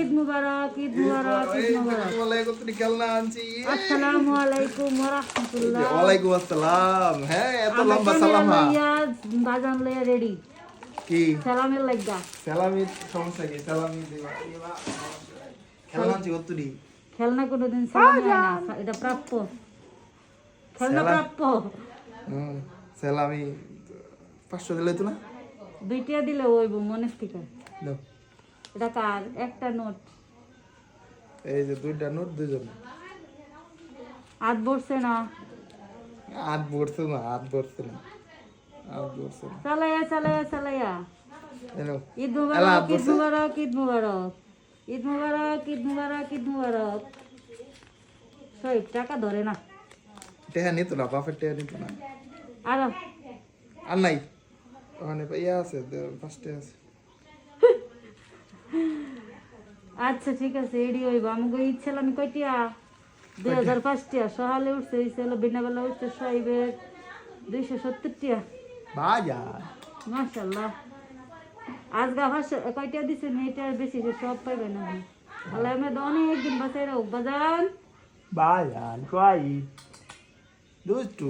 ঈদ মুবারক ঈদ মুবারক ঈদ মুবারক। খেলনা আনছি? আসসালামু আলাইকুম ওয়া রাহমাতুল্লাহ ওয়ালাইকুম আসসালাম। হ্যাঁ এত লম্বা সালাম বাজান লইয়া রেডি কি? সালামের লাগা সালামি সমস্যা কি? সালামি দিবা দিবা। খেলনা আনছি কতটি খেলনা কোনোদিন সালাম না। এটা প্রাপ্য। খেলনা প্রাপ্য। সালামি পাঁচশো দিলে তো না? দুইটা দিলে ওইব মনে থেকে দাও। এটা কার? একটা নোট। এই যে দুইটা নোট দুজন হাত বসছে না। হাত ভরছে না হাত ভরছে না হাত ভরছে না। চালাইয়া চালাইয়া চালাইয়া। ঈদ মুবারক ঈদ মুবারক ঈদ মুবারক। ঈদ মুবারক ঈদ মুবারক ঈদ মুবারক। সব টাকা ধরে না। টেহা নিত না বাপের টেহা নিত না। আর। আর নাই। ওখানে ইয়া আছে ফার্স্টে আছে। আচ্ছা ঠিক আছে এডি হইব। আমাকে ঈদ ছিল আমি কয়টিয়া দুই হাজার পাঁচটিয়া সকালে উঠছে হলো বিনাবেলা উঠছে সাহেবের দুইশো সত্তরটিয়া। বাজার মাশাল্লাহ আজগা ভাষা কয়টা দিছে? মেয়েটার বেশি যে সব পাইবে না। আল্লাহ আমি অনেক দিন বাঁচাই রাখ বাজান বাজার সোয়াইব দুষ্টু।